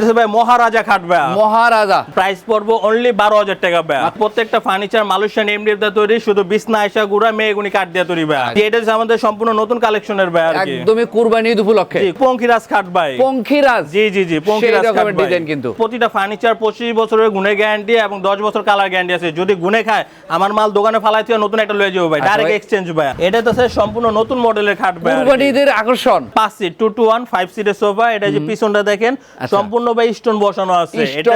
এটা ভাই মহারাজা খাট ভাই। মহারাজা। প্রাইস পড়ব অনলি বারো হাজার টাকা ভাই। প্রত্যেকটা ফার্নিচার মালয়েশিয়ান এমডি দিয়ে তৈরি শুধু বিছনা আয়সা গুড়া মেয়েগুনি কাঠ দিয়ে তৈরি ভাই। এটা হচ্ছে আমাদের সম্পূর্ণ নতুন কালেকশনের ভাই একদমই কুরবানি ঈদ উপলক্ষে। পঙ্খিরাজ খাট ভাই। পঙ্খিরাজ জি জি জি পঙ্খিরাজ খাট ডিজাইন কিন্তু। প্রতিটা ফার্নিচার পঁচিশ বছরের গুণে গ্যারান্টি এবং দশ বছর কালার গ্যারান্টি আছে। যদি গুনে খায় আমার মাল দোকানে ফালাই থেকে নতুন একটা লয়ে যাব ভাই। ডাইরেক্ট এক্সচেঞ্জ ভাই এটা তো স্যার সম্পূর্ণ নতুন মডেলের খাট ভাই আর কুরবানি ঈদের আকর্ষণ। পাঁচ seat two two one five সিটের সোফা এটা যে পিছনটা দেখেন আচ্ছা। সম্পূর্ণ ভাই স্টোন বসানো আছে। এটা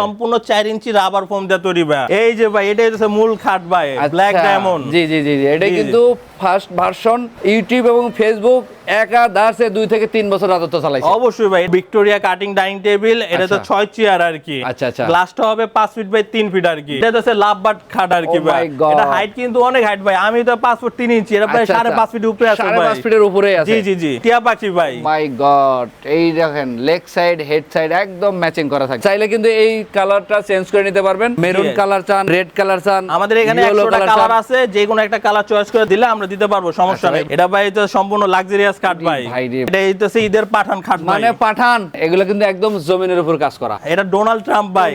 সম্পূর্ণ চার ইঞ্চি রাবার ফোম দিয়ে তৈরি ভাই। এই যে ভাই এটা হচ্ছে মূল খাট ভাই ব্ল্যাক আচ্ছা, ডায়মন্ড জি জি জি জি। এটা। কিন্তু ফার্স্ট ভার্সন ইউটিউব এবং ফেসবুক একা দুই থেকে তিন বছর রাজত্ব চালাইছে। অবশ্যই ভাই ভিক্টোরিয়া কাটিং ডাইনিং টেবিল এটা তো আচ্ছা। ছয় চেয়ার আর কি। আচ্ছা, আচ্ছা। গ্লাসটা হবে পাঁচ ফিট বাই তিন ফিট আর কি। এটা হচ্ছে লাভ বাট খাট আর কি Oh ভাই। এটা হাইট কিন্তু অনেক হাইট ভাই। আমি তো পাঁচ ফুট তিন ইঞ্চি এটা প্রায় আচ্ছা, সাড়ে আচ্ছা। পাঁচ ফিট উপরে আছে ভাই পাঁচ ফিটের উপরে আছে। জি জি জি। টিয়া পাখি ভাই। মাই গড এই দেখেন লেগ সাইড হেড সাইড একদম ম্যাচিং করা থাকে। চাইলে কিন্তু এই কালারটা চেঞ্জ করে নিতে পারবেন। মেরুন কালার চান রেড কালার চান আমাদের এখানে yellow একশোটা colour কালার আছে। যে কোনো একটা কালার চয়েস করে দিলে আমরা দিতে পারব সমস্যা নেই। এটা ভাই তো সম্পূর্ণ লাক্সারিয়াস খাট ভাই। এটা এই তো ঈদের পাঠান খাট মানে পাঠান এগুলো কিন্তু একদম জমিনের উপর কাজ করা। এটা ডোনাল্ড ট্রাম্প ভাই।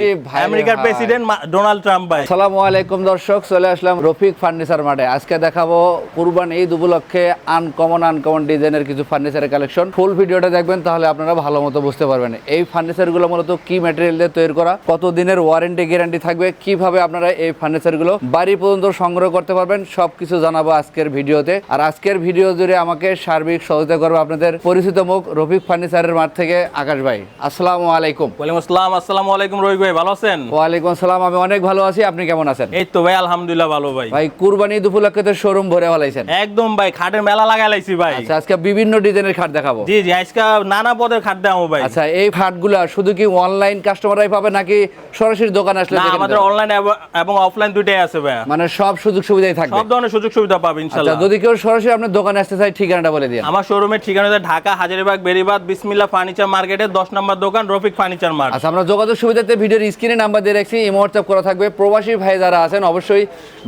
আমেরিকার প্রেসিডেন্ট ডোনাল্ড ট্রাম্প ভাই। আসসালামু আলাইকুম দর্শক। চলে আসলাম রফিক ফার্নিচার মাঠে। আজকে দেখাবো কুরবান ঈদ উপলক্ষে আনকমন আনকমন ডিজাইনের কিছু ফার্নিচারের কালেকশন ফুল ভিডিওটা দেখবেন তাহলে আপনারা ভালো মতো বুঝতে পারবেন। এই ফার্নিচারগুলো মূলত কি ম্যাটেরিয়াল দিয়ে তৈরি করা কত দিনের ওয়ারেন্টি গ্যারান্টি থাকবে কীভাবে আপনারা এই ফার্নিচারগুলো বাড়ি পর্যন্ত সংগ্রহ করতে পারবেন সবকিছু জানাব আজকের ভিডিওতে। আর আজকের ভিডিও জুড়ে আমাকে সার্বিক সহযোগিতা করবে আপনাদের পরিচিত মুখ রফিক ফার্নিচারের মাঠ থেকে আকাশ ভাই। আসসালামু আলাইকুম। ওয়ালাইকুম আসসালাম আসসালামু আলাইকুম রবি ভাই ভালো আছেন? ওয়ালাইকুম আসসালাম আমি অনেক ভালো আছি আপনি কেমন আছেন? এই তো ভাই আলহামদুলিল্লাহ ভালো ভাই। ভাই কুরবানি উপলক্ষে তো শোরুম ভরে ফেলাইছেন। একদম ভাই খাটের মেলা লাগাই লাইছি ভাই। আচ্ছা আজকে বিভিন্ন ডিজাইনের খাট দেখাবো। জি জি আজকে নানা পদের খাট দেবো ভাই। আচ্ছা এই খাটগুলা শুধু কি অনলাইন কাস্টমাররাই পাবে নাকি সরাসরি দোকান আসলে না আমাদের অনলাইন এবং অফলাইন দুইটাই আছে ভাই। মানে সব সুযোগ সুবিধাই থাকবে। সব ধরনের সুযোগ সুবিধা পাবে আচ্ছা ইনশাল্লাহ। যদি কেউ সরাসরি আপনার দোকানে আসতে চাই ঠিকানাটা বলে দিন আমার শোরুমের ঠিকানা ঢাকা, হাজারিবাগ, বেরিবাদ, বিসমিল্লা ফার্নিচার মার্কেটের দশ নম্বর দোকান, রফিক ফার্নিচার মার্ট। আচ্ছা আমরা যোগাযোগ সুবিধাতে ভিডিওর স্ক্রিনে নাম্বার দিয়ে রাখছি এই হোয়াটসঅ্যাপ করা থাকবে। প্রবাসী ভাই যারা আছেন, অবশ্যই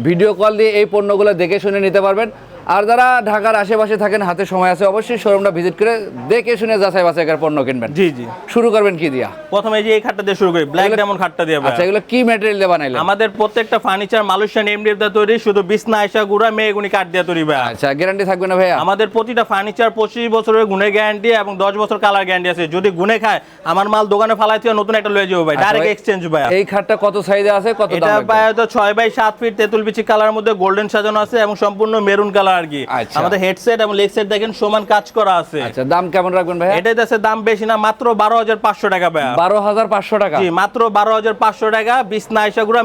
ভিডিও কল দিয়ে এই পণ্যগুলো দেখে শুনে নিতে পারবেন। আর যারা ঢাকার আশেপাশে থাকেন হাতে সময় আছে অবশ্যই শোরুমটা ভিজিট করে দেখে শুনে যাচাই বাছাই করে পণ্য কিনবেন। জি জি। শুরু করবেন কি দিয়া? প্রথমে এই যে এই খাটটা দিয়ে শুরু করি। ব্ল্যাক ডায়মন্ড খাটটা দিয়ে আচ্ছা এগুলো কি ম্যাটেরিয়াল দিয়ে বানাইলেন? আমাদের প্রত্যেকটা ফার্নিচার মালয়েশিয়ান এমডি দিয়ে তৈরি শুধু বিছনা আয়সা গুড়া মেয়েগুনি কাঠ দিয়ে তৈরি ভাই। আচ্ছা গ্যারান্টি থাকবে না ভাইয়া? আমাদের প্রতিটা ফার্নিচার পঁচিশ বছরের গুণে গ্যারান্টি এবং দশ বছর কালার গ্যারান্টি আছে। যদি গুনে খায় আমার মাল দোকানে ফালাই থেকে নতুন একটা লয়ে যাব ভাই। আচ্ছা ডাইরেক্ট এক্সচেঞ্জ ভাই এই খাটটা কত সাইজে আছে কত দাম লাগবে? প্রায় তো ছয় বাই সাত ফিট তেঁতুল বিচি কালার মধ্যে গোল্ডেন সাজানো আছে এবং সম্পূর্ণ মেরুন কালার আর কি আচ্ছা। আমাদের হেডসেট এবং লেগ সেট দেখেন সমান কাজ করা আছে। আচ্ছা দাম কেমন রাখবেন এটাই আছে দাম বেশি না মাত্র বারো হাজার পাঁচশো টাকা ভাই বারো হাজার পাঁচশো টাকা? জি মাত্র বারো হাজার পাঁচশো টাকা বিছনা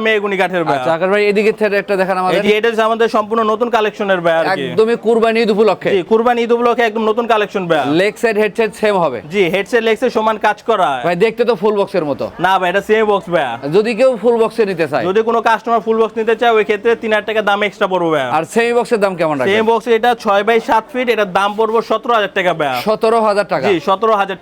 মেয়েগুনি কাঠের ভাই আচ্ছা আকাশ ভাই এদিকে থেকে একটা দেখেন আমাদের। এটি হচ্ছে আমাদের সম্পূর্ণ নতুন কালেকশনের ভাই আর কি। একদমই কুরবানি ঈদ উপলক্ষে। জি কুরবানি ঈদ উপলক্ষে একদম নতুন কালেকশন ভাই লেগ সাইড হেড সেম হবে। জি হেডসেট লেগ সেট সমান কাজ করা। ভাই দেখতে তো ফুল বক্সের মতো। না ভাই এটা সেম বক্স ভাই যদি কেউ ফুল বক্সে নিতে চায়। যদি কোনো কাস্টমার ফুল বক্স নিতে চায় ওই ক্ষেত্রে তিন হাজার টাকা দাম এক্সট্রা পড়বে আর সেমি বক্সের দাম কেমন রাখবেন? বক্স এটা ছয় বাই সাত ফিট এটার দাম পড়ব সতেরো হাজার টাকা ভাই সতেরো হাজার টাকা। জি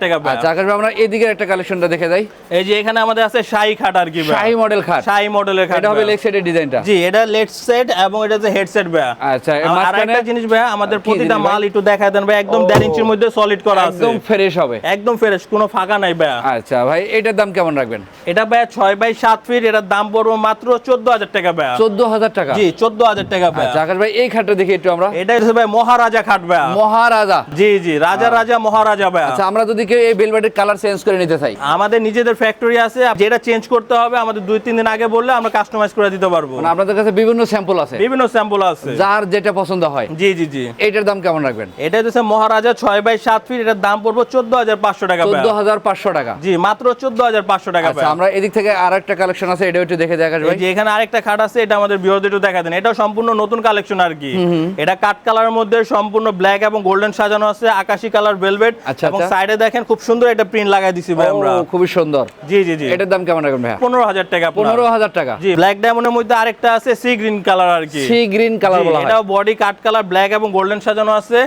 টাকা ভাই আচ্ছা আকাশ ভাই আমরা এদিকের একটা কালেকশনটা দেখে যাই। এই যে এখানে আমাদের আছে শাহী খাট আর কি মডেল খাট। শাহী মডেলের খাট এটা হবে লেগ সাইডের ডিজাইনটা জি এটা সেট এবং এটা যে হেডসেট ভাই আচ্ছা আর একটা জিনিস ভাই আমাদের প্রতিটা মাল একটু দেখায় দেন ভাই একদম ইঞ্চির মধ্যে সলিড করা আছে। একদম ফ্রেশ হবে। একদম ফ্রেশ কোনো ফাঁকা নাই ভাই আচ্ছা ভাই এটার দাম কেমন রাখবেন? এটা ভাই ছয় বাই সাত ফিট এটার দাম পড়ব মাত্র চোদ্দ হাজার টাকা ভাই চোদ্দ হাজার টাকা? জি চোদ্দ হাজার টাকা ভাই আচ্ছা আকাশ ভাই এই খাটটা দেখি একটু আমরা এটা হচ্ছে ভাই মহারাজা খাট ভাই। মহারাজা। জি জি রাজা রাজা মহারাজা ভাই। আচ্ছা আমরা যদি কেউ এই কালার চেঞ্জ করে নিতে চাই। আমাদের নিজেদের ফ্যাক্টরি আছে যেটা চেঞ্জ করতে হবে আমাদের দুই তিন দিন আগে বললে আমরা কাস্টমাইজ করে দিতে পারব। মানে আপনাদের কাছে বিভিন্ন স্যাম্পল আছে। বিভিন্ন স্যাম্পল আছে। যার যেটা পছন্দ হয়। জি জি জি। এইটার দাম কেমন রাখবেন? এটা হচ্ছে মহারাজা ছয় বাই সাত ফিট এটার দাম পড়ব চোদ্দ হাজার পাঁচশো টাকা ভাই। চোদ্দ হাজার পাঁচশো টাকা। জি মাত্র চোদ্দ হাজার পাঁচশো টাকা আচ্ছা আমরা এদিক থেকে আর একটা কালেকশন আছে এটা একটু দেখে দেখা এই ভাই। যে এখানে আরেকটা খাট আছে এটা আমাদের বিরোধী একটু দেখা দেন। এটা সম্পূর্ণ নতুন কালেকশন আর কি। এটা কাট কালারের মধ্যে সম্পূর্ণ ব্ল্যাক এবং গোল্ডেন সাজানো আছে আকাশি কালার ভেলভেট আচ্ছা, এবং আচ্ছা। সাইডে দেখেন খুব সুন্দর একটা প্রিন্ট লাগাই দিছি ভাই আমরা। খুবই সুন্দর। জি জি জি। এটার দাম কেমন রাখবেন পনেরো হাজার টাকা আপনার। পনেরো হাজার টাকা। জি ব্ল্যাক ডায়মন্ডের মধ্যে আরেকটা আছে সি গ্রিন কালার আর কি। সি গ্রিন কালার বলা হয়। এটাও বডি কাট কালার ব্ল্যাক এবং গোল্ডেন সাজানো আছে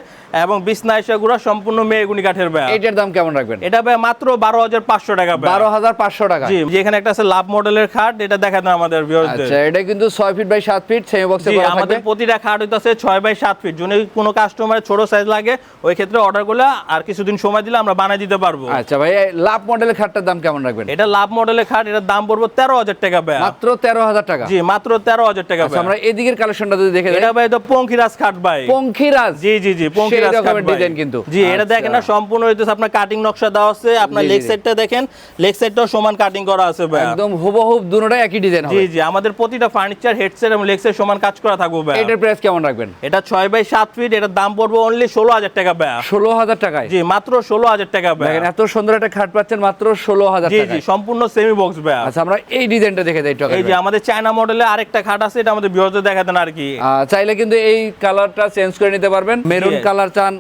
এবং বিছনা গুড়া সম্পূর্ণ মেয়েগুনি কাঠের ভাই এটার দাম কেমন রাখবেন? এটা ভাই মাত্র বারো হাজার পাঁচশো টাকা ভাই বারো হাজার পাঁচশো টাকা। জি যেখানে একটা আছে লাভ মডেলের খাট এটা দেখা দেন আমাদের ভিউয়ারদের আচ্ছা এটা কিন্তু ছয় ফিট বাই সাত ফিট সেমি বক্সে করা আমাদের প্রতিটা খাট হইতাছে ছয় বাই সাত ফিট যদি কোনো কাস্টমারের ছোট সাইজ লাগে ওই ক্ষেত্রে অর্ডার করলে আর কিছুদিন সময় দিলে আমরা বানিয়ে দিতে পারব। আচ্ছা ভাই লাভ মডেলের খাটটার দাম কেমন রাখবেন? এটা লাভ মডেলের খাট এটার দাম পড়ব তেরো হাজার টাকা ভাই মাত্র তেরো হাজার টাকা? জি মাত্র তেরো হাজার টাকা আচ্ছা আমরা এদিকের কালেকশনটা যদি দেখে এটা ভাই তো পঙ্খিরাজ খাট ভাই। পঙ্খিরাজ? জি জি জি পঙ্খিরাজ খাট ডিজাইন কিন্তু। জি এটা আচ্ছা। দেখেন না সম্পূর্ণ হইতেছে আপনার কাটিং নকশা দেওয়া আছে। আপনার লেগ জি। সাইডটা দেখেন লেগ সাইডটাও সমান কাটিং করা আছে ভাই একদম হুবহুব দুটোটাই একই ডিজাইন জি হবে। জি আমাদের প্রতিটা ফার্নিচার হেডসেট এবং লেগ সাইড সমান কাজ করা থাকবে ভাই এটার প্রাইস কেমন রাখবেন? এটা ছয় বাই সাত ফিট এটার দাম পড়বে অনলি ষোলো হাজার টাকা ব্যয় ষোলো হাজার টাকায়? জি মাত্র ষোলো হাজার টাকা ব্যয় এত সুন্দর একটা খাট পাচ্ছেন মাত্র ষোলো হাজার জি জি সম্পূর্ণ সেমি বক্স ব্যয় আচ্ছা আমরা এই ডিজাইনটা দেখে যাই এই যে আমাদের চায়না মডেলে আরেকটা খাট আছে এটা আমাদের বিহতে দেখাতেন আর কি। চাইলে কিন্তু এই কালারটা চেঞ্জ করে নিতে পারবেন। মেরুন কালার চান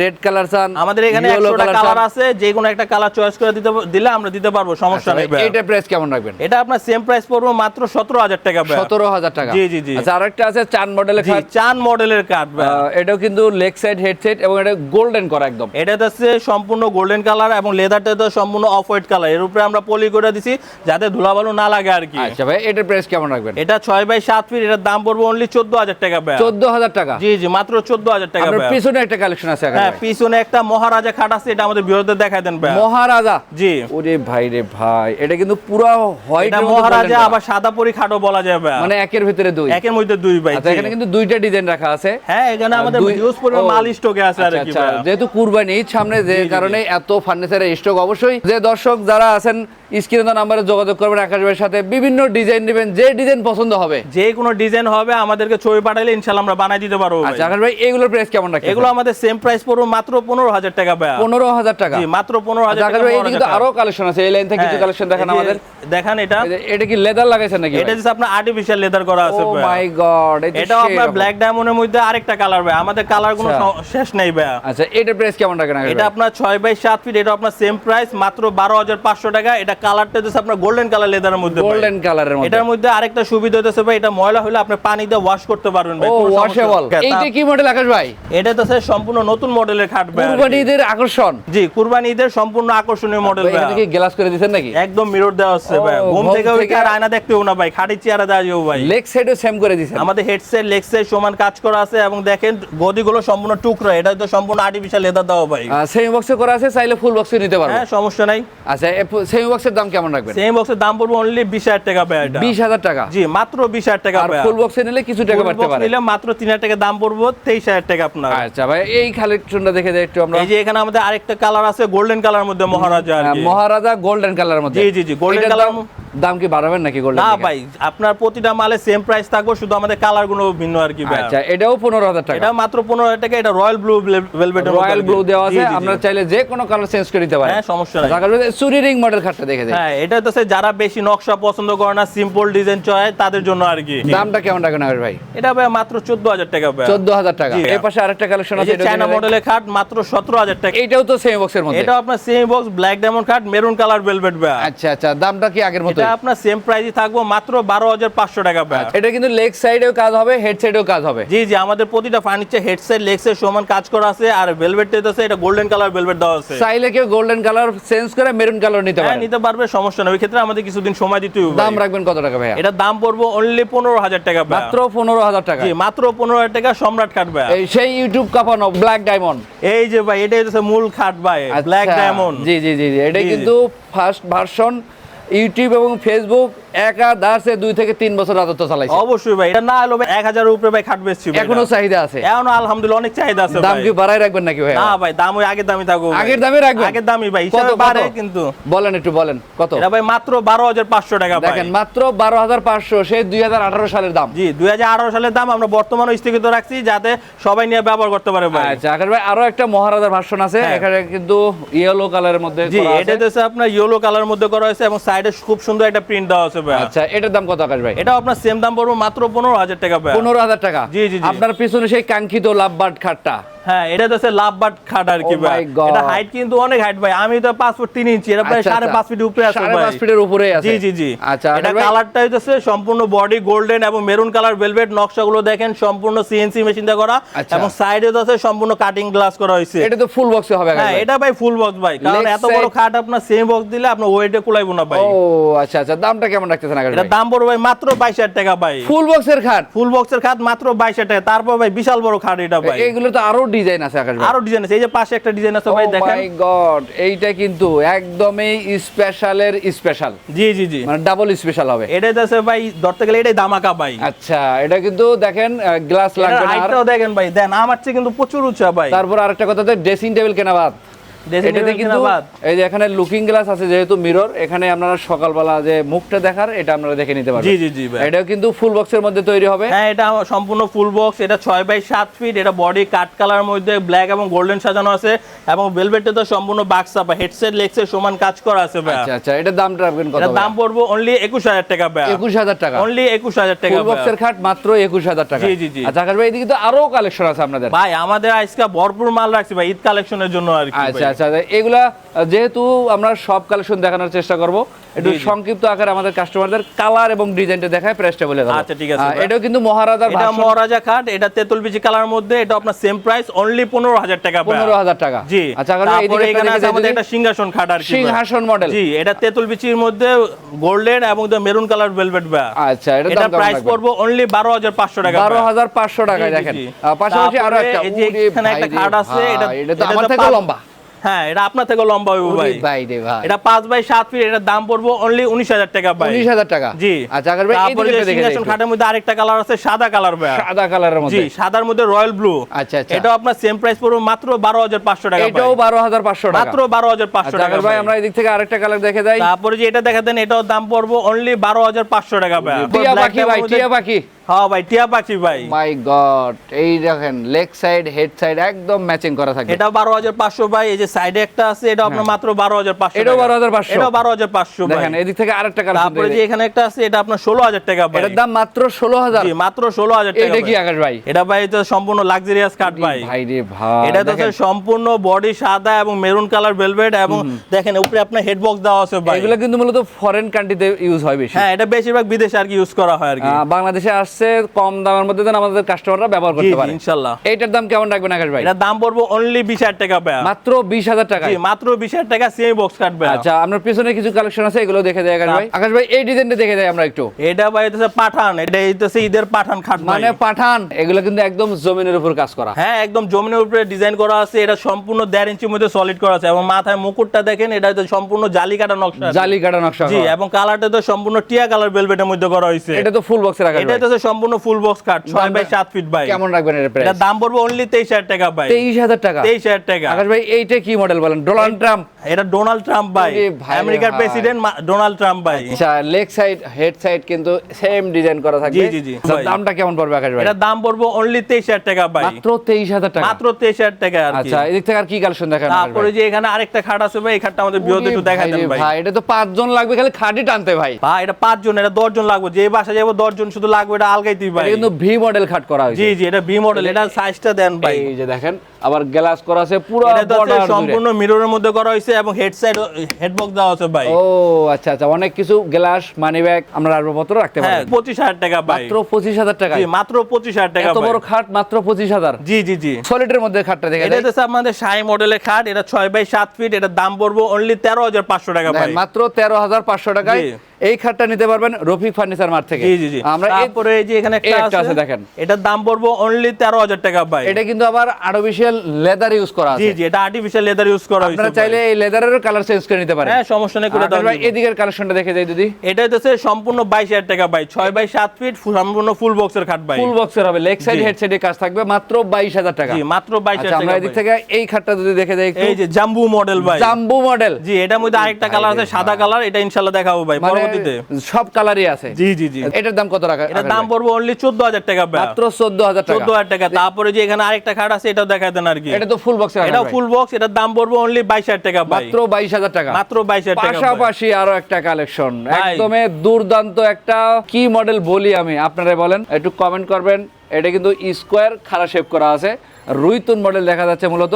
রেড কালার চান আমাদের এখানে yellow একশোটা colour কালার আছে যে কোনো একটা কালার চয়েস করে দিতে দিলে আমরা দিতে পারব সমস্যা আচ্ছা, নেই। এইটার প্রাইস কেমন রাখবেন? এটা আপনার সেম প্রাইস পড়বে মাত্র সতেরো হাজার টাকা ভাই। সতেরো হাজার টাকা। জি, জি, জি। আচ্ছা আরেকটা আছে চান মডেলের খাট চান মডেলের ভাই। এটাও কিন্তু লেগ সাইড হেডসেট এবং এটা গোল্ডেন করা একদম। এটা হচ্ছে সম্পূর্ণ গোল্ডেন কালার এবং লেদারটা তো সম্পূর্ণ অফ হোয়াইট কালারের উপরে আমরা পলি করে দিছি যাতে ধুলাবালু না লাগে আর কি। আচ্ছা ভাই এটার প্রাইস কেমন রাখবেন? এটা ছয় বাই সাত ফিট এটার দাম পড়বে অনলি চোদ্দ হাজার টাকা ভাই। চোদ্দ হাজার টাকা? জি জি মাত্র চোদ্দ হাজার টাকা আপনার ভাই। পিছনে একটা কালেকশন আছে আকাশ হ্যাঁ পিছনে একটা মহারাজা খাট আছে এটা আমাদের দেন ভাই মহারাজা? জি। ওরে ভাই রে ভাই এটা কিন্তু পুরো হোয়াইট এটা মহারাজা আবার সাদা পরি খাটও বলা যায় ভাই মানে একের ভিতরে দুই। একের মধ্যে দুই ভাই আচ্ছা এখানে কিন্তু দুইটা ডিজাইন রাখা আছে। হ্যাঁ এখানে আমাদের পরিমাণ মাল স্টকে আছে আর আচ্ছা, কি আচ্ছা, ভাই যেহেতু কুরবানি সামনে যে কারণে এত ফার্নিচারের স্টক অবশ্যই যে দর্শক যারা আছেন স্ক্রিনে নাম্বারে যোগাযোগ করবেন আকাশ ভাইয়ের সাথে। বিভিন্ন ডিজাইন নেবেন যে ডিজাইন পছন্দ হবে। যে কোনো ডিজাইন হবে আমাদেরকে ছবি পাঠালে ইনশাল্লাহ আমরা বানাই দিতে পারব আচ্ছা আকাশ ভাই এগুলোর প্রাইস কেমন রাখেন এগুলো আমাদের সেম প্রাইস পড়বে মাত্র পনেরো হাজার টাকা ভাই পনেরো হাজার টাকা। মাত্র পনেরো আচ্ছা, হাজার টাকা এদিকে তো খাট। আরও কালেকশন আছে এই লাইন থেকে কিছু হ্যাঁ, কালেকশন দেখান আমাদের। দেখান এটা। এটা কি লেদার লাগাইছেন নাকি এটা হচ্ছে আপনার আর্টিফিশিয়াল লেদার করা আছে ও মাই গড এটাও আপনার ব্ল্যাক ডায়মন্ডের মধ্যে আরেকটা কালার ভাই আমাদের কালার কোনো আচ্ছা। শেষ নেই ভাই আচ্ছা এটার প্রাইস কেমন আকাশ এটা আপনার ছয় বাই সাত ফিট এটা আপনার সেম প্রাইস মাত্র বারো হাজার পাঁচশো টাকা। এটা কালারটা হচ্ছে আপনার গোল্ডেন কালার লেদারের মধ্যে গোল্ডেন কালারের মধ্যে। এটার মধ্যে আরেকটা সুবিধা হইতেছে ভাই এটা ময়লা হলে আপনি পানি দিয়ে ওয়াশ করতে পারবেন ভাই ওয়াশেবল এইটা কি মডেল আকাশ ভাই? এটা তো স্যার সম্পূর্ণ নতুন মডেলের খাট ভাই। কুরবানি ঈদের আকর্ষণ। জি কুরবানি ঈদের সম্পূর্ণ আকর্ষণীয় মডেল ভাই। গ্লাস করে দিয়েছেন নাকি? একদম মিরর দেওয়া ও, ভাই। ঘুম থেকে উঠে আর আয়না দেখতেও না ভাই। খাটি চেয়ারে যাব ভাই। লেগ সাইডও সেম করে দিয়েছেন আমাদের হেডসেট লেগসেট সমান কাজ করা আছে এবং দেখেন গদিগুলো সম্পূর্ণ টুকরো। এটা তো সম্পূর্ণ আর্টিফিশিয়াল লেদার দেওয়া ভাই। সেমি বক্সে করা আছে চাইলে ফুল বক্সে নিতে পারবেন হ্যাঁ সমস্যা নাই। আচ্ছা সেমি বক্সের দাম কেমন রাখবেন? সেম বক্সের দাম পড়বে অনলি বিশ হাজার টাকা ভাই এটা। বিশ হাজার টাকা? জি মাত্র বিশ হাজার টাকা আর ফুল বক্সে নিলে কিছু টাকা বাড়তে পারে। নিলে মাত্র তিন হাজার টাকা দাম পড়ব তেইশ হাজার টাকা আপনার। আচ্ছা ভাই এই কালেকশনটা দেখে যাই একটু আমরা। এই যে এখানে আমাদের আরেকটা কালার আছে গোল্ডেন কালার মধ্যে মহারাজা আর মহারাজা গোল্ডেন কালারের মধ্যে। জি, জি, জি, এটার colour দাম- কি বাড়াবেন নাকি গোল্ডেন না ভাই আপনার প্রতিটা মালে সেম প্রাইস থাকবে শুধু আমাদের কালারগুলো ভিন্ন আর কি ভাই। আচ্ছা এটাও পনেরো হাজার টাকা। এটা মাত্র পনেরো হাজার টাকা এটা royal blue velvet royal blue দেওয়া আছে আপনারা চাইলে যে কোনো কালার চেঞ্জ করে দিতে পারেন। হ্যাঁ সমস্যা নাই। চুরি রিং মডেল খাটটা দেখে যাই। হ্যাঁ এটা তো যারা বেশি নকশা পছন্দ করে না সিম্পল ডিজাইন চায় তাদের জন্য আর কি। দামটা কেমন রাখেন ভাই? এটা ভাই মাত্র চোদ্দ হাজার টাকা ভাই। চোদ্দ হাজার টাকা। জি। এই পাশে আরেকটা কালেকশন আছে এটা চায়না। মডেলের খাট মাত্র সতেরো হাজার টাকা। এইটাও তো সেমি বক্সের মধ্যে। এটা আপনার সেম বক্স ব্ল্যাক ডায়মন্ড খাট মেরুন কালার ভেলভেট ভাই আচ্ছা আচ্ছা দামটা কি আগের মতো এটা আপনার সেম প্রাইসই থাকব মাত্র বারো হাজার পাঁচশো টাকা ভাই এটা কিন্তু লেগ সাইডেও কাজ হবে হেড সাইডেও কাজ হবে। জি জি আমাদের প্রতিটা ফার্নিচার হেডসেট লেগসেট সমান কাজ করা আছে আর ভেলভেট আছে এটা গোল্ডেন কালার ভেলভেট দেওয়া আছে। চাইলে কেউ গোল্ডেন কালার চেঞ্জ করে মেরুন কালার নিতে হ্যাঁ পারে। নিতে পারবে সমস্যা নেই। ওই ক্ষেত্রে আমাদের কিছুদিন সময় দিতে হবে। দাম রাখবেন কত টাকা ভাইয়া? এটা দাম পড়ব অনলি পনেরো হাজার টাকা মাত্র পনেরো হাজার টাকা। জি মাত্র পনেরো হাজার টাকা সম্রাট ভাই এই সেই ইউটিউব কাপানো ব্ল্যাক ডায়মন্ড এই যে ভাই এটাই হচ্ছে মূল খাট ভাই ব্ল্যাক ডায়মন্ড আচ্ছা। জি জি জি জি এটা জি, জি। কিন্তু ফার্স্ট ভার্সন ইউটিউব এবং ফেসবুক একা দাসে দুই থেকে তিন বছর রাজত্ব চালাইছে। অবশ্যই ভাই এটা না হলো ভাই এক হাজারের উপরে ভাই খাট বেচছি এখনও চাহিদা আছে। এখনও আলহামদুলিল্লাহ অনেক চাহিদা আছে দাম কি বাড়াই রাখবেন নাকি ভাই না ভাই দাম ওই আগের দামই থাকব আগের দামে রাখবেন? আগের দামই ভাই কত, বাড়ে কিন্তু। বলেন একটু বলেন কত? এটা ভাই মাত্র বারো হাজার পাঁচশো টাকা ভাই। দেখেন মাত্র বারো হাজার পাঁচশো সেই দুই হাজার আঠারো সালের দাম। জি দুই হাজার আঠারো সালের দাম আমরা বর্তমানে স্থগিত রাখছি যাতে সবাই নিয়ে ব্যবহার করতে পারে ভাই। আচ্ছা আকাশ ভাই আরও একটা মহারাজার ভাষণ আছে হ্যাঁ। এখানে কিন্তু ইয়েলো কালারের মধ্যে জি এটা হচ্ছে আপনার ইয়েলো কালার মধ্যে করা হয়েছে এবং সাইডে খুব সুন্দর একটা প্রিন্ট দেওয়া আছে ভাই আচ্ছা এটার দাম কত আকাশ ভাই? এটা আপনার সেম দাম পড়বে মাত্র পনেরো হাজার টাকা পনেরো হাজার টাকা? জি, জি। আপনার পিছনে সেই কাঙ্ক্ষিত লাভবার্ড খাটটা। হ্যাঁ এটা হচ্ছে লাভ বাট খাট আর কি Oh ভাই। এটা হাইট কিন্তু অনেক হাইট ভাই। আমি তো ফুট ইঞ্চি এটা প্রায় আচ্ছা, সাড়ে আচ্ছা। পাঁচ ফিট উপরে আছে ভাই। ফিটের উপরে আছে জি জি জি। আচ্ছা এটা কালারটা হইতেছে সম্পূর্ণ বডি গোল্ডেন এবং মেরুন কালার ভেলভেট নকশাগুলো দেখেন সম্পূর্ণ সিএনসি মেশিন দিয়ে করা। আচ্ছা। এবং সাইডে আছে সম্পূর্ণ কাটিং গ্লাস করা এটা তো ফুল বক্সে হবে হ্যাঁ এটা ভাই ফুল বক্স ভাই। কারণ এত বড় খাট আপনার সেম বক্স দিলে আপনার ওয়েটে কুলাইবো না ভাই। ও আচ্ছা আচ্ছা। দামটা কেমন রাখতেছেন আকাশ এটা দাম পড়বে ভাই মাত্র বাইশ হাজার টাকা ভাই। ফুল বক্সের খাট? ফুল বক্সের খাট মাত্র বাইশ হাজার টাকা। তারপর ভাই বিশাল বড় খাট এটা ভাই। এগুলো তো আরও ডিজাইন আছে আকাশ ভাই। আরও ডিজাইন আছে এই যে পাশে একটা ডিজাইন আছে ভাই Oh দেখেন। মাই গড এইটা কিন্তু একদমই স্পেশালের স্পেশাল জি জি জি। মানে ডাবল স্পেশাল হবে। এটা আছে ভাই ধরতে গেলে এটাই দামাকা ভাই। আচ্ছা এটা কিন্তু দেখেন গ্লাস লাগবে না আর। দেখেন ভাই দেন আমার চেয়ে কিন্তু প্রচুর উঁচা ভাই। তারপর আরেকটা কথা ড্রেসিং টেবিল কেনা বাদ। এটাতে কিন্তু এই যে এখানে লুকিং গ্লাস আছে যেহেতু মিরর এখানে আপনারা সকালবেলা যে মুখটা দেখার এটা আপনারা দেখে নিতে পারবেন। জি জি জি ভাই। এটাও কিন্তু ফুল বক্সের মধ্যে তৈরি হবে। হ্যাঁ এটা সম্পূর্ণ ফুল বক্স এটা ছয় বাই সাত ফিট এটা বডি কাট কালার মধ্যে ব্ল্যাক এবং গোল্ডেন সাজানো আছে এবং ভেলভেটে তো সম্পূর্ণ বাক্স আপা হেডসেট লেগসের সমান কাজ করা আছে ভাই আচ্ছা আচ্ছা এটার দামটা রাখবেন কত দাম পড়ব অনলি একুশ হাজার টাকা ভাই একুশ হাজার টাকা। অনলি একুশ হাজার টাকা ফুল বক্সের খাট মাত্র একুশ হাজার টাকা। জি, জি, জি। আচ্ছা ভাই এদিকে তো আরও কালেকশন আছে আপনাদের। ভাই আমাদের আজকে ভরপুর মাল রাখছি ভাই ঈদ কালেকশনের জন্য আর কি আচ্ছা। আচ্ছা এগুলা আহ, যেহেতু আমরা সব কালেকশন দেখানোর চেষ্টা করব একটু। সংক্ষিপ্ত আকারে আমাদের কাস্টমারদের কালার এবং ডিজাইনটা দেখায় প্রাইসটা বলে দাও আচ্ছা, ঠিক আছে, এটাও কিন্তু মহারাজার এটা মহারাজা খাট এটা তেতুল বিচি কালার মধ্যে এটা আপনার সেম প্রাইস অনলি পনেরো হাজার টাকা ভাই। পনেরো হাজার টাকা। জি আচ্ছা তারপরে এখানে আছে আমাদের একটা সিংহাসন খাট আর কি। সিংহাসন মডেল জি এটা তেতুল বিচির মধ্যে গোল্ডেন এবং মেরুন কালার ভেলভেট আচ্ছা এটা এটা প্রাইস পড়ব অনলি বারো হাজার পাঁচশো টাকা বারো ভাই। হাজার পাঁচশো টাকায় জি, জি, দেখেন। পাশাপাশি আরও একটা। এখানে একটা খাট আছে এটা এটা তো আমার পাঁচ- লম্বা। হ্যাঁ এটা আপনার থেকে লম্বা ওরে ভাই। ভাই রে ভাই। এটা পাঁচ বাই সাত ফিট এটার দাম পড়ব অনলি উনিশ হাজার টাকা ভাই। উনিশ হাজার টাকা? জি। আচ্ছা আকাশ ভাই তারপরে এইদিকে যে দেখে। সিংহাসন খাটের মধ্যে আরেকটা কালার আছে সাদা কালার ভাই। সাদা কালারের জি সাদার মধ্যে রয়্যাল ব্লু আচ্ছা আচ্ছা। এটাও আপনার সেম প্রাইস পড়বে মাত্র বারো হাজার পাঁচশো টাকা এটাও ভাই। বারো হাজার পাঁচশো টাকা। মাত্র বারো হাজার পাঁচশো আচ্ছা টাকা ভাই আমরা এদিক থেকে আরেকটা কালার দেখে যাই। তারপরে যে এটা দেখাতেন এটাও দাম পড়ব অনলি বারো হাজার পাঁচশো টাকা ভাই। টিয়া পাখি ভাই টিয়া পাখি। হ্যাঁ ভাই টিয়া পাখি ভাই। মাই গড এই দেখেন লেগ সাইড হেড সাইড একদম ম্যাচিং করা থাকে। এটা বারো হাজার পাঁচশো ভাই এই যে সাইডে একটা আছে এটা আপনার মাত্র হ্যাঁ। এটাও 12,500 এটাও বারো হাজার পাঁচশো ভাই। দেখেন এদিক থেকে আরেকটা কালার তারপরে যে এখানে একটা আছে এটা আপনার ষোলো হাজার টাকা ভাই। এটার দাম মাত্র ষোলো হাজার। জি মাত্র ষোলো হাজার টাকা এইটা কি আকাশ ভাই? এটা ভাই তো সম্পূর্ণ লাক্সারিয়াস কাঠ ভাই। ভাই রে ভাই এটা তো সম্পূর্ণ বডি সাদা এবং মেরুন কালার ভেলভেট এবং দেখেন উপরে আপনার হেড বক্স দেওয়া আছে ভাই। এগুলো কিন্তু মূলত ফরেন কান্ট্রিতে ইউজ হয় বেশি। হ্যাঁ এটা বেশিরভাগ বিদেশে আর কি ইউজ করা হয় আর কি। বাংলাদেশে আসছে কম দামের মধ্যে যেন আমাদের কাস্টমাররা ব্যবহার করতে পারে। ইনশাল্লাহ। এইটার দাম কেমন রাখবেন আকাশ ভাই? এটার দাম পড়ব অনলি বিশ হাজার টাকা ভাই মাত্র বিশ হাজার টাকা জি মাত্র বিশ হাজার টাকা সেমি বক্স কাটবে আচ্ছা আপনার পিছনে কিছু কালেকশন আছে এগুলো দেখে দেয় আকাশ ভাই। আকাশ ভাই এই ডিজাইনটা দেখে দেয় আমরা একটু। এটা ভাই হচ্ছে পাঠান এটা হচ্ছে ঈদের পাঠান খাট মানে পাঠান এগুলো কিন্তু একদম জমিনের উপর কাজ করা। হ্যাঁ একদম জমিনের উপরে ডিজাইন করা আছে এটা সম্পূর্ণ দেড় ইঞ্চির মধ্যে সলিড করা আছে এবং মাথায় মুকুটটা দেখেন এটা হচ্ছে সম্পূর্ণ জালি কাটা নকশা। জালি কাটা নকশা জি। এবং কালারটা তো সম্পূর্ণ টিয়া কালার ভেলভেটের মধ্যে করা হয়েছে। এটা তো ফুল বক্সের আকাশ এটা ভাই। সম্পূর্ণ ফুল বক্স কাট ছয় বাই সাত ফিট ভাই কেমন রাখবেন এর এটা প্রাইস দাম পড়বে অনলি তেইশ হাজার টাকা ভাই। তেইশ হাজার টাকা? তেইশ হাজার টাকা। আকাশ ভাই এইটা কি মডেল বলেন? ডোনাল্ড ট্রাম্প এটা ডোনাল্ড ট্রাম্প ভাই। আমেরিকার প্রেসিডেন্ট ডোনাল্ড ট্রাম্প ভাই। আচ্ছা লেগ সাইড হেড সাইড কিন্তু সেম ডিজাইন করা থাকবে? জি, জি, জি, আচ্ছা, দামটা কেমন পড়বে আকাশ ভাই? এটা দাম পড়বে অনলি তেইশ হাজার টাকা ভাই। মাত্র তেইশ হাজার টাকা? মাত্র তেইশ হাজার টাকা আর কি। আচ্ছা এদিক থেকে আর কি কালেকশন দেখান তারপরে যে এখানে আরেকটা খাট আছে ভাই এই খাটটা আমাদের বিরোধী একটু ওরে দেখা ভাই দেন ভাই। ভাই এটা তো পাঁচজন লাগবে খালি খাটি টানতে ভাই। ভাই এটা পাঁচজন এটা দশজন লাগবে। যে বাসা যাব দশজন শুধু লাগবে এটা আলগাইতেই ভাই। এটা কিন্তু ভি মডেল খাট করা হয়েছে। জি জি এটা ভি মডেল এটা সাইজটা দেন ভাই। এই যে দেখেন আবার গ্লাস করা আছে পুরো এটা। সম্পূর্ণ মিররের মধ্যে করা হয়েছে এবং হেড সাইড হেড বক্স দেওয়া আছে ভাই। ও আচ্ছা আচ্ছা অনেক কিছু গ্লাস মানি ব্যাগ আমরা আসবাবপত্র রাখতে হ্যাঁ পারি পঁচিশ হাজার টাকা ভাই। মাত্র পঁচিশ হাজার টাকা। জি মাত্র পঁচিশ হাজার টাকা এত বড় খাট মাত্র পঁচিশ হাজার। জি জি জি। সলিডের মধ্যে খাটটা দেখে এটা। হচ্ছে আমাদের সাই মডেলের খাট এটা ছয় বাই সাত ফিট এটার দাম পড়ব অনলি তেরো হাজার পাঁচশো টাকা ভাই। মাত্র তেরো হাজার পাঁচশো টাকায়। এই খাটটা নিতে পারবেন রফিক ফার্নিচার মার্ট থেকে। জি জি জি। আমরা এই যে এখানে একটা আছে দেখেন। এটার দাম পড়ব অনলি তেরো হাজার টাকা ভাই। এটা কিন্তু আবার আর্টিফিশিয়াল লেদার ইউজ করা আছে। জি এটা আর্টিফিশিয়াল লেদার ইউজ করা হয়েছে আপনারা চাইলে এই লেদারেরও কালার চেঞ্জ করে নিতে পারেন। হ্যাঁ সমস্যা নেই করে দাও ভাই, এদিকের কালেকশনটা দেখে যাই দিদি। এটা হচ্ছে সম্পূর্ণ বাইশ হাজার টাকা ভাই ছয় বাই সাত ফিট সম্পূর্ণ ফুল বক্সের খাট ভাই। ফুল বক্সের হবে লেগ সাইড হেড সাইডে কাজ থাকবে মাত্র বাইশ হাজার টাকা। জি মাত্র বাইশ আচ্ছা হাজার আমরা এদিক থেকে এই খাটটা যদি দেখে যাই একটু। এই যে জাম্বু মডেল ভাই। জাম্বু মডেল জি এটার মধ্যে আরেকটা কালার আছে সাদা কালার এটা ইনশাল্লাহ দেখাবো ভাই মানে পরবর্তীতে। সব কালারই আছে। জি জি জি। এটার দাম কত টাকা এটার দাম পড়বে অনলি চোদ্দ হাজার টাকা ভাই। মাত্র চোদ্দ হাজার টাকা। চোদ্দ হাজার টাকা। তারপরে যে এখানে আরেকটা খাট আছে এটাও দেখা আর কি? এটা তো ফুল বক্সের এটা ফুল বক্স এটার দাম পড়বে অনলি বাইশ হাজার টাকা মাত্র বাইশ হাজার টাকা। মাত্র বাইশ হাজার টাকা পাশাপাশি আরও একটা কালেকশন ভাই। একদমই দুর্দান্ত একটা কি মডেল বলি আমি আপনারা বলেন একটু কমেন্ট করবেন। এটা কিন্তু স্কোয়ার খাড়া শেপ করা আছে। রুইতুন মডেল দেখা যাচ্ছে মূলত।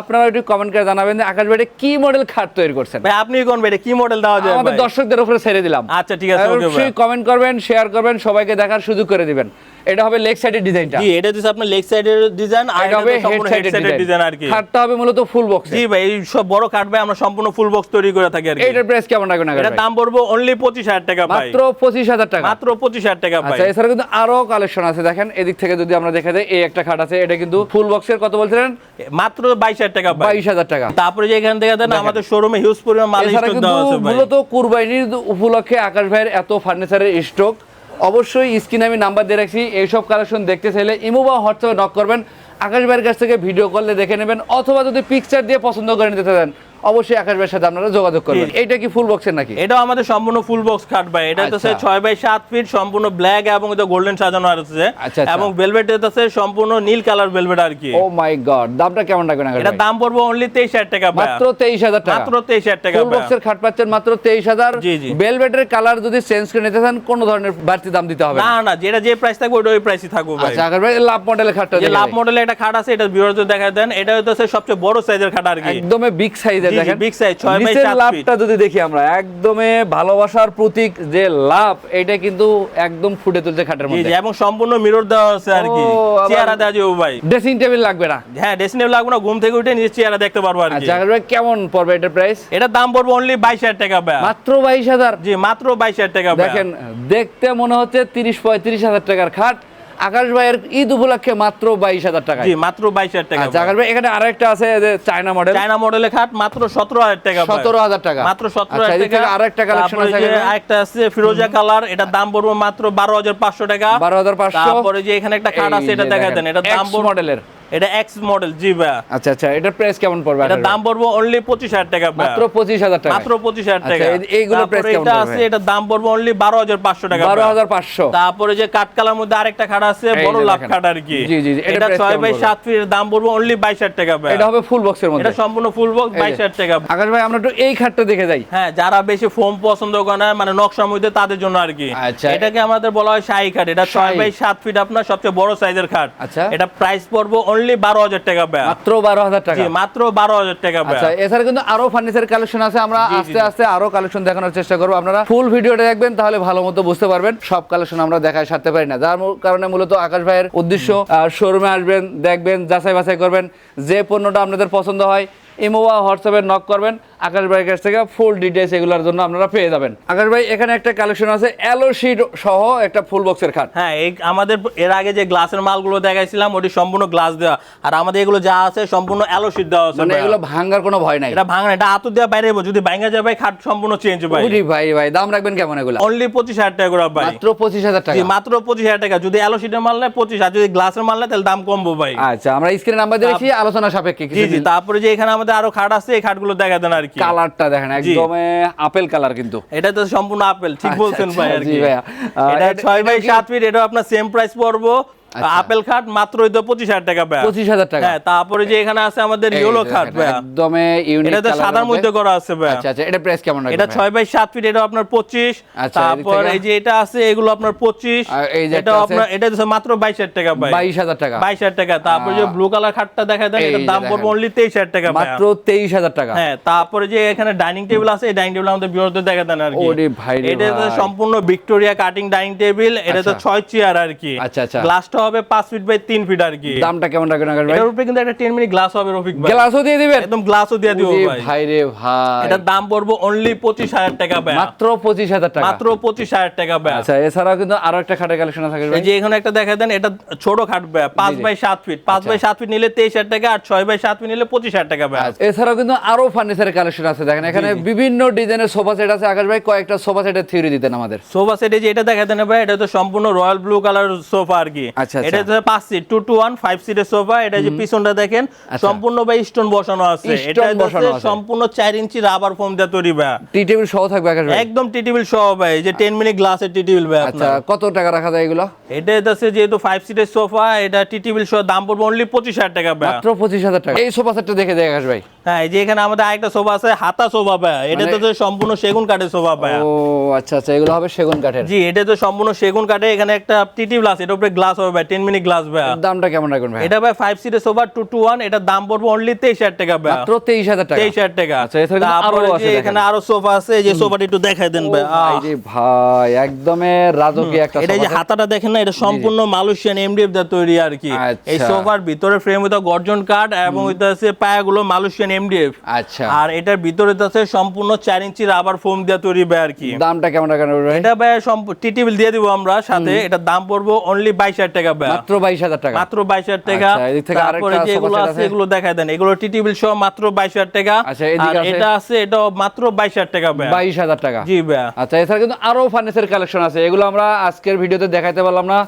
আপনারা একটু কমেন্ট করে জানাবেন যে আকাশ ভাই কি মডেল খাট তৈরি করছেন? ভাই আপনি কোন ভাই কি মডেল দেওয়া যায় আমাদের দর্শকদের উপরে ছেড়ে দিলাম। আচ্ছা, ঠিক আছে। অবশ্যই কমেন্ট করবেন শেয়ার করবেন সবাইকে দেখার সুযোগ করে দিবেন। এটা হবে লেগ সাইডের ডিজাইনটা জি এটা দিচ্ছে আপনার লেগ সাইডের ডিজাইন আর এটা হবে হেড সাইডের ডিজাইন আর কি। খাটটা হবে মূলত ফুল বক্স জি ভাই এই সব বড় কাঠ ভাই আমরা সম্পূর্ণ ফুল বক্স তৈরি করে থাকি আর কি। এইটার প্রাইস কেমন রাখবেন এটা দাম পড়ব অনলি পঁচিশ হাজার টাকা ভাই। মাত্র পঁচিশ হাজার টাকা। মাত্র পঁচিশ হাজার টাকা ভাই। আচ্ছা এছাড়া কিন্তু আরও কালেকশন আছে দেখেন এদিক থেকে যদি আমরা দেখা যায় এই একটা খাট আছে এটা কিন্তু ফুল বক্সের কত বলছিলেন? মাত্র বাইশ হাজার টাকা ভাই। বাইশ হাজার টাকা। তারপরে যে এখান থেকে দেন আমাদের শোরুমে হিউজ পরিমাণ মাল স্টক দেওয়া আছে ভাই। মূলত কুরবানির উপলক্ষে আকাশ ভাইয়ের এত ফার্নিচারের স্টক অবশ্যই স্ক্রিনে আমি নাম্বার দিয়ে রাখছি। এইসব কালেকশন দেখতে চাইলে ইমো বা হোয়াটসঅ্যাপে নক করবেন। আকাশ ভাইয়ের কাছ থেকে ভিডিও কলে দেখে নেবেন, অথবা যদি পিকচার দিয়ে পছন্দ করে নিতে চান অবশ্যই আকাশ ভাইয়ের সাথে আপনারা যোগাযোগ করবেন। এটা কি ফুল বক্সের নাকি? এটাও আমাদের সম্পূর্ণ ফুল বক্স খাট ভাই। এটা হচ্ছে আচ্ছা। ছয় বাই সাত ফিট সম্পূর্ণ ব্ল্যাক এবং এটা গোল্ডেন সাজানো আছে আচ্ছা, আচ্ছা। এবং ভেলভেট আছে সম্পূর্ণ নীল কালার ভেলভেট আর কি। ও মাই গড দামটা কেমন রাখবেন এটা দাম পড়ব অনলি তেইশ হাজার টাকা ভাই মাত্র তেইশ হাজার টাকা। মাত্র তেইশ হাজার টাকা ফুল বক্সের খাট পাচ্ছেন মাত্র তেইশ হাজার। জি, জি। বেলভেটের কালার যদি চেঞ্জ করে নিতে চান কোনো ধরনের বাড়তি দাম দিতে হবে না। না যেটা যে প্রাইস থাকবে ওটা ওই প্রাইসই থাকবে ভাই। আচ্ছা আকাশ ভাই লাভ মডেলের খাটটা লাভ দেই। মডেলের একটা খাট আছে এটা ভিউয়ারদের দেখা দেন। এটা হচ্ছে সবচেয়ে বড় সাইজের খাট আর কি। একদমই বিগ সাইজের দেখেন। big size, ছয় by নিচের লাভটা যদি দেখি আমরা একদমই ভালোবাসার প্রতীক যে লাভ এটা কিন্তু একদম ফুটে তুলছে খাটের মধ্যে। এবং সম্পূর্ণ মিরর দেওয়া আছে আর কি। চেহারা দেওয়া যাবে ভাই। ড্রেসিং টেবিল লাগবে না। হ্যাঁ ড্রেসিং টেবিল লাগবে না ঘুম থেকে উঠে চেহারা দেখতে পারব আর কি। আচ্ছা কেমন পড়বে এটার প্রাইস এটার দাম পড়বে অনলি বাইশ হাজার টাকা ভাই। মাত্র বাইশ হাজার? জি মাত্র বাইশ হাজার টাকা দেখেন দেখতে মনে হচ্ছে তিরিশ পঁয়ত্রিশ হাজার টাকার খাট। আকাশ ভাইয়ের ঈদ উপলক্ষে মাত্র বাইশ হাজার টাকা। মাত্র বাইশ হাজার টাকা আচ্ছা আকাশ ভাই এখানে আরেকটা আছে যে চায়না মডেল চায়না মডেলের খাট মাত্র সতেরো হাজার টাকা সতেরো হাজার টাকা। মাত্র সতেরো আচ্ছা, হাজার থেকে টাকা আরেকটা কালেকশন আছে আরেকটা আছে ফিরোজা কালার এটা দাম পড়বে মাত্র বারো হাজার পাঁচশো টাকা। বারো হাজার পাঁচশো। তারপরে যে এখানে একটা খাট আছে এটা দেখা দেন এটা দাম মডেলের এটা এক্স মডেল জি ভাই আচ্ছা আচ্ছা এটার প্রাইস কেমন পড়বে আকাশ দাম পড়বে অনলি পঁচিশ হাজার টাকা ভাই। মাত্র পঁচিশ হাজার টাকা মাত্র পঁচিশ হাজার আচ্ছা, টাকা এই- এইগুলোর তারপরে price কেমন এটা আছে এটার দাম পড়বে অনলি বারো হাজার পাঁচশো টাকা বারো ভাই। হাজার পাঁচশো তারপরে যে কাঠ কালার মধ্যে আরেকটা খাট আছে বড় লাভ। খাট আর কি জি, জি, এটা price ছয় বাই পড়বে? সাত ফিটের দাম পড়বে অনলি বাইশ হাজার টাকা ভাই। এটা হবে ফুল বক্সের মধ্যে এটা সম্পূর্ণ ফুল বক্স এই যে। বাইশ হাজার টাকা আকাশ ভাই আমরা একটু এই খাটটা দেখে যাই হ্যাঁ যারা বেশি ফোম পছন্দ করে না মানে নকশার মধ্যে তাদের জন্য আর কি আচ্ছা। এটাকে আমাদের বলা হয় শাহী খাট এটা ছয় বাই সাত ফিট আপনার সবচেয়ে বড় সাইজের খাট আচ্ছা। এটা প্রাইস পড়বে অনলি বারো হাজার টাকা ব্যয় মাত্র বারো হাজার টাকা। মাত্র বারো হাজার টাকা ভাই আচ্ছা এছাড়া কিন্তু আরও ফার্নিচার কালেকশন আছে আমরা আস্তে আস্তে আরও কালেকশন দেখানোর চেষ্টা করব। আপনারা ফুল ভিডিওটা দেখবেন তাহলে ভালো মতো বুঝতে পারবেন। সব কালেকশন আমরা দেখায় সারতে পারি না। যার কারণে মূলত আকাশ ভাইয়ের উদ্দেশ্য শোরুমে আসবেন দেখবেন যাচাই বাছাই করবেন। যে পণ্যটা আপনাদের পছন্দ হয় ইমো বা হোয়াটসঅ্যাপে নক করবেন আকাশ ভাইয়ের কাছ থেকে ফুল ডিটেলস এগুলোর জন্য আপনারা পেয়ে যাবেন। আকাশ ভাই এখানে একটা কালেকশন আছে অ্যালো শিট সহ একটা ফুল বক্সের খাট। হ্যাঁ এই আমাদের এর আগে যে গ্লাসের মালগুলো দেখাইছিলাম ওটি সম্পূর্ণ গ্লাস দেওয়া। আর আমাদের এগুলো যা আছে সম্পূর্ণ অ্যালোসিড দেওয়া আছে মানে এগুলো ভাঙ্গার কোনো ভয় নাই। এটা ভাঙা এটা আতুর দেওয়া বাইরে। যদি ভাঙা যায় ভাই খাট সম্পূর্ণ চেঞ্জ ভাই। উরি ভাই ভাই দাম রাখবেন কেমন এগুলো? অনলি পঁচিশ হাজার টাকা করে ভাই। মাত্র পঁচিশ হাজার টাকা। মাত্র পঁচিশ হাজার টাকা। যদি অ্যালোসিডের মাল নেয় পঁচিশ আর যদি গ্লাসের মাল নেয় তাহলে দাম কমবো ভাই। আচ্ছা আমরা স্ক্রিনে নাম্বার দিয়েছি আলোচনা সাপেক্ষে জি জি তারপরে যে এখানে আমাদের আরও খাট আছে এই খাটগুলো দেখা দেন আর কি কালারটা দেখেন একদম আপেল কালার কিন্তু এটা তো সম্পূর্ণ আপেল ঠিক আচ্ছা, বলছেন আচ্ছা, ভাই আর কি ভাইয়া। এটা এটা- ছয় বাই এটা কি- সাত ফিট এটা আপনার সেম প্রাইস পড়ব। আপেল খাট মাত্র তো পঁচিশ হাজার টাকা ভাই পঁচিশ হাজার টাকা। হ্যাঁ তারপরে যে এখানে আছে আমাদের ইয়েলো খাট এটা সাদার মধ্যে। করা আছে ভাই আচ্ছা আচ্ছা এটা প্রাইস কেমন রাখবেন এটা বাই ফিট এটা আপনার পঁচিশ। আচ্ছা, এদিক তারপর এই যে এটা আছে এগুলো আপনার পঁচিশ। আর এই যে এটা আপনার এটা দিচ্ছে মাত্র বাইশ হাজার টাকা ভাই। টাকা। বাইশ হাজার টাকা। তারপর যে ব্লু কালার খাটটা দেখা দেন এটার দাম পড়বে অনলি তেইশ হাজার টাকা মাত্র তেইশ হাজার টাকা। হ্যাঁ তারপরে যে এখানে ডাইনিং টেবিল আছে এই ডাইনিং টেবিল আমাদের দেখা দেন আর কি। ওরে ভাই এটা সম্পূর্ণ ভিক্টোরিয়া কাটিং ডাইনিং টেবিল এটা তো আচ্ছা। ছয় চেয়ার আর কি। আচ্ছা, আচ্ছা। গ্লাসটা হবে পাঁচ ফিট বাই তিন ফিট আর কি। দামটা কেমন রাখবেন ভাই? উপরে কিন্তু একটা মিনিট গ্লাস হবে রফিক ভাই। গ্লাসও দিয়ে দিবেন? একদম গ্লাসও দিয়ে দিব ভাই। ভাই রে ভাই। এটার দাম পড়বে অনলি পঁচিশ হাজার টাকা ভাই। মাত্র পঁচিশ হাজার টাকা। মাত্র পঁচিশ হাজার টাকা ভাই। আচ্ছা এছাড়াও কিন্তু আরও একটা খাটের কালেকশন আছে ভাই এই যে এখানে একটা দেখা দেন এটা ছোট জি, জি। বাই ফিট বাই ফিট নিলে তেইশ হাজার টাকা আর ছয় বাই সাত ফিট নিলে পঁচিশ হাজার টাকা ভাই। আচ্ছা, এছাড়াও কিন্তু আরও ফার্নিচারের কালেকশন আছে। দেখেন এখানে বিভিন্ন ডিজাইনের সোফা সেট আছে। আকাশ ভাই কয়েকটা সোফা সেটের থিওরি দিতেন আমাদের। সোফা সেটে যে এটা দেখা দেন ভাই এটা তো সম্পূর্ণ রয়্যাল ব্লু কালার সোফা আর কি। আচ্ছা, আচ্ছা। এটা তো পাঁচ seat two two one five সিটের সোফা এটা যে পিছনটা দেখেন সম্পূর্ণ ভাই স্টোন বসানো আছে। এটা হচ্ছে সম্পূর্ণ চার ইঞ্চি রাবার ফোম দিয়ে তৈরি ভাই। টি টেবিল সহ থাকবে আকাশ ভাই? একদম টি টেবিল সহ ভাই যে মিনিট গ্লাসের টি টেবিল ভাই আচ্ছা কত টাকা রাখা যায় এগুলো? এটা হচ্ছে যেহেতু ফাইভ সিটের সোফা এটা টি টেবিল সহ দাম পড়বে অনলি পঁচিশ হাজার টাকা ভাই। মাত্র পঁচিশ হাজার টাকা। এই সোফা সেটটা দেখে দেয় আকাশ ভাই। হ্যাঁ এই যে এখানে আমাদের আরেকটা সোফা আছে হাতা সোফা ভাই। এটা তো মানে- সম্পূর্ণ সেগুন কাঠের সোফা ভাই। ও আচ্ছা আচ্ছা এগুলো হবে সেগুন কাঠের। জি এটা তো সম্পূর্ণ সেগুন কাঠে এখানে একটা টিটি গ্লাস এটার উপরে গ্লাস হবে ভাই টেন মিনিট গ্লাস ভাই দামটা কেমন রাখবেন ভাই এটা ভাই ফাইভ সিটের সোফা টু টু ওয়ান এটার দাম পড়বে অনলি তেইশ হাজার টাকা ভাই মাত্র তেইশ হাজার টাকা। তেইশ হাজার টাকা। আচ্ছা, এছাড়া কিন্তু আরও আছে এখানে আরও সোফা আছে এই যে সোফাটি একটু দেখাই দেন ভাই আহ। ভাই একদমই রাজকীয় একটা এটা যে হাতাটা দেখেন না এটা সম্পূর্ণ মালয়েশিয়ান এমডিএফ দিয়ে তৈরি আর কি। এই আচ্ছা। সোফার ভিতরে ফ্রেম হইতে গর্জন কাঠ এবং হইতে আছে পায়াগুলো মালয়েশিয়ান এমডিএফ আচ্ছা। আর এটার ভিতরে আছে সম্পূর্ণ চার ইঞ্চি রাবার ফোম দিয়ে তৈরি ভাই আর কি। দামটা কেমন রাখবেন ভাই? এটা ভাই টিটিবিল দিয়ে দিব আমরা সাথে। এটার দাম পড়ব অনলি বাইশ হাজার টাকা ভাই। মাত্র বাইশ হাজার টাকা। মাত্র বাইশ হাজার টাকা। আচ্ছা, তারপরে যে এগুলো আছে। এগুলো দেখায় দেন। এগুলো টিটিবিল সহ মাত্র বাইশ হাজার টাকা। আচ্ছা, আর এটা আছে এটা মাত্র বাইশ হাজার টাকা ভাই। বাইশ হাজার টাকা। জি ভাই। আচ্ছা এছাড়া কিন্তু আরও ফার্নিচার কালেকশন আছে। এগুলো আমরা আজকের ভিডিওতে দেখাইতে পারলাম না।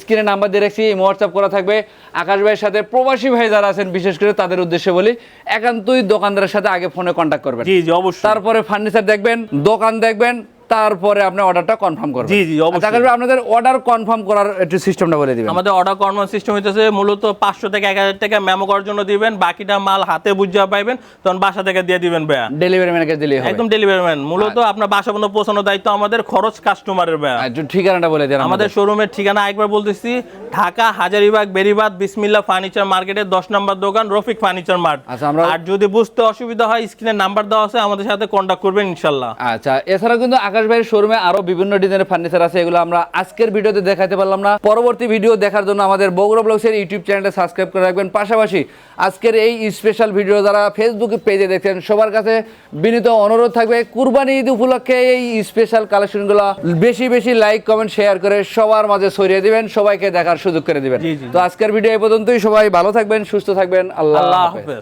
স্ক্রিনে নাম্বার দিয়ে রাখছি হোয়াটসঅ্যাপ করা থাকবে। আকাশ ভাইয়ের সাথে প্রবাসী ভাই যারা আছেন বিশেষ করে তাদের উদ্দেশ্যে বলি একান্তই দোকানদারের সাথে আগে ফোনে কন্ট্যাক্ট করবেন। জি জি অবশ্যই। তারপরে ফার্নিচার দেখবেন দোকান দেখবেন তারপরে আপনি অর্ডারটা কনফার্ম করবেন। জি, জি, অবশ্যই। আপনাদের অর্ডার কনফার্ম করার একটু সিস্টেমটা বলে দিবেন। আমাদের অর্ডার কনফার্ম সিস্টেম হইতেছে মূলত পাঁচশো থেকে এক হাজার টাকা মেমো করার জন্য দিবেন বাকিটা মাল হাতে বুঝিয়ে পাইবেন তখন বাসা থেকে দিয়ে দিবেন ভাইয়া। ডেলিভারি ম্যানকে দিলেই হবে। একদম ডেলিভারি ম্যান মূলত আপনার বাসা পর্যন্ত পৌঁছানোর দায়িত্ব আমাদের খরচ কাস্টমারের ভাইয়া। ঠিকানাটা বলে দেন আমাদের শোরুমের ঠিকানা একবার বলতেছি ঢাকা হাজারিবাগ বেরিবাদ বিসমিল্লা ফার্নিচার মার্কেটের দশ নম্বর দোকান রফিক ফার্নিচার মার্ট আচ্ছা, আর যদি বুঝতে অসুবিধা হয় স্ক্রিনে নাম্বার দেওয়া আছে আমাদের সাথে কন্ট্যাক্ট করবেন ইনশাল্লাহ আচ্ছা এছাড়া কিন্তু আকাশ ভাইয়ের শোরুমে আরও বিভিন্ন ডিজাইনের ফার্নিচার আছে এগুলো আমরা আজকের ভিডিওতে দেখাতে পারলাম না। পরবর্তী ভিডিও দেখার জন্য আমাদের বগুড়া ব্লগসের ইউটিউব চ্যানেলটা সাবস্ক্রাইব করে রাখবেন। পাশাপাশি আজকের এই স্পেশাল ভিডিও যারা ফেসবুকে পেজে দেখছেন সবার কাছে বিনীত অনুরোধ থাকবে কুরবানি ঈদ উপলক্ষে এই স্পেশাল কালেকশনগুলো বেশি বেশি লাইক কমেন্ট শেয়ার করে সবার মাঝে ছড়িয়ে দিবেন সবাইকে দেখার সুযোগ করে দিবেন। তো আজকের ভিডিও এই পর্যন্তই সবাই ভালো থাকবেন সুস্থ থাকবেন আল্লাহ হাফেজ।